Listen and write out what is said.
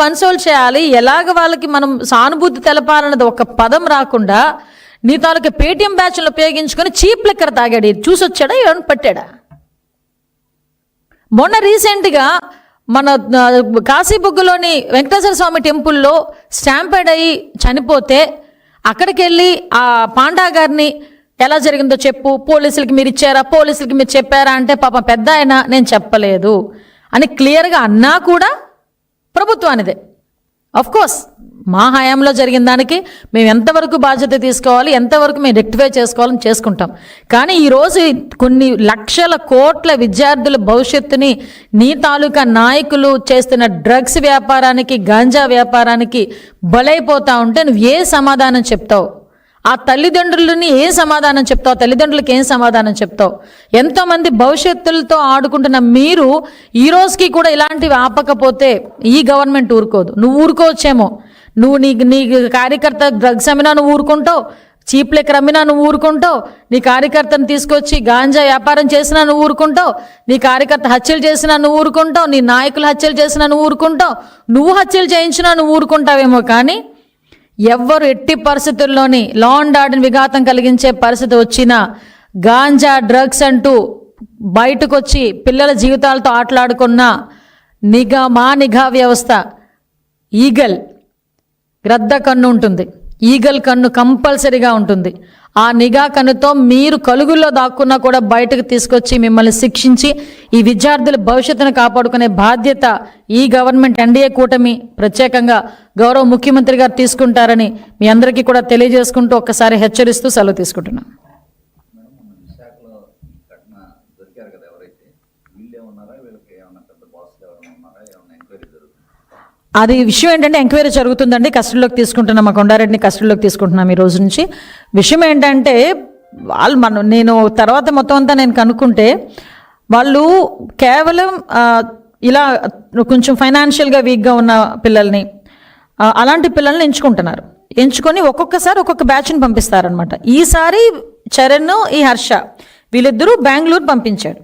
Console చేయాలి. ఎలాగ వాళ్ళకి మనం సానుభూతి తెలపాలన్నది ఒక పదం రాకుండా నీ తాలూకా పేటీఎం బ్యాచ్లు ఉపయోగించుకొని చీప్ లెక్కర తాగాడు. చూసొచ్చాడా ఏమైనా పట్టాడా? మొన్న రీసెంట్గా మన కాశీబుగ్గులోని వెంకటేశ్వర స్వామి టెంపుల్లో స్టాంపేడ్ అయ్యి చనిపోతే అక్కడికి వెళ్ళి ఆ పాండా గారిని ఎలా జరిగిందో చెప్పు. పోలీసులకి మీరు ఇచ్చారా? పోలీసులకి మీరు చెప్పారా? అంటే పాప పెద్ద ఆయన నేను చెప్పలేదు అని క్లియర్గా అన్నా కూడా ప్రభుత్వానిదే. కోర్స్ మా హయాంలో జరిగిన దానికి మేము ఎంతవరకు బాధ్యత తీసుకోవాలి ఎంతవరకు మేము రెక్టిఫై చేసుకోవాలని చేసుకుంటాం. కానీ ఈరోజు కొన్ని లక్షల కోట్ల విద్యార్థుల భవిష్యత్తుని నీ తాలూకా నాయకులు చేస్తున్న డ్రగ్స్ వ్యాపారానికి గాంజా వ్యాపారానికి బలైపోతా ఉంటే నువ్వు ఏ సమాధానం చెప్తావు? ఆ తల్లిదండ్రులని ఏం సమాధానం చెప్తావు? తల్లిదండ్రులకి ఏం సమాధానం చెప్తావు? ఎంతోమంది భవిష్యత్తులతో ఆడుకుంటున్న మీరు ఈ రోజుకి కూడా ఇలాంటివి ఆపకపోతే ఈ గవర్నమెంట్ ఊరుకోదు. నువ్వు ఊరుకోవచ్చేమో. నువ్వు నీ నీ కార్యకర్త డ్రగ్స్ అమ్మినా నువ్వు ఊరుకుంటావు. చీప్ లెక్కర్ అమ్మినా నువ్వు ఊరుకుంటావు. నీ కార్యకర్తను తీసుకొచ్చి గాంజా వ్యాపారం చేసినా నువ్వు ఊరుకుంటావు. నీ కార్యకర్త హత్యలు చేసినా నువ్వు ఊరుకుంటావు. నీ నాయకులు హత్యలు చేసినా నువ్వు ఊరుకుంటావు. నువ్వు హత్యలు చేయించినా నువ్వు ఊరుకుంటావేమో కానీ ఎవ్వరు ఎట్టి పరిస్థితుల్లోని లా అండ్ ఆర్డర్ విఘాతం కలిగించే పరిస్థితి వచ్చినా గాంజా డ్రగ్స్ అంటూ బయటకు వచ్చి పిల్లల జీవితాలతో ఆటలాడుకున్న నిఘా మా నిఘా వ్యవస్థ ఈగల్ గ్రద్ద కన్ను ఉంటుంది. ఈగల్ కన్ను కంపల్సరీగా ఉంటుంది. ఆ నిఘా కన్నుతో మీరు కలుగుల్లో దాక్కున్నా కూడా బయటకు తీసుకొచ్చి మిమ్మల్ని శిక్షించి ఈ విద్యార్థుల భవిష్యత్తును కాపాడుకునే బాధ్యత ఈ గవర్నమెంట్ ఎన్డీఏ కూటమి ప్రత్యేకంగా గౌరవ ముఖ్యమంత్రి గారు తీసుకుంటారని మీ అందరికీ కూడా తెలియజేసుకుంటూ ఒక్కసారి హెచ్చరిస్తూ సెలవు తీసుకుంటున్నాం. అది విషయం ఏంటంటే ఎంక్వైరీ జరుగుతుందండి. కస్టడీలోకి తీసుకుంటున్నాం. మా కొండారెడ్డిని కస్టడీలోకి తీసుకుంటున్నాం ఈ రోజు నుంచి. విషయం ఏంటంటే వాళ్ళు మనం నేను తర్వాత మొత్తం అంతా నేను కనుక్కుంటే వాళ్ళు కేవలం ఇలా కొంచెం ఫైనాన్షియల్గా వీక్గా ఉన్న పిల్లల్ని అలాంటి పిల్లల్ని ఎంచుకుంటున్నారు. ఎంచుకొని ఒక్కొక్కసారి ఒక్కొక్క బ్యాచ్ని పంపిస్తారనమాట ఈసారి చరణ్ ఈ హర్ష వీళ్ళిద్దరూ బెంగళూరు పంపించాడు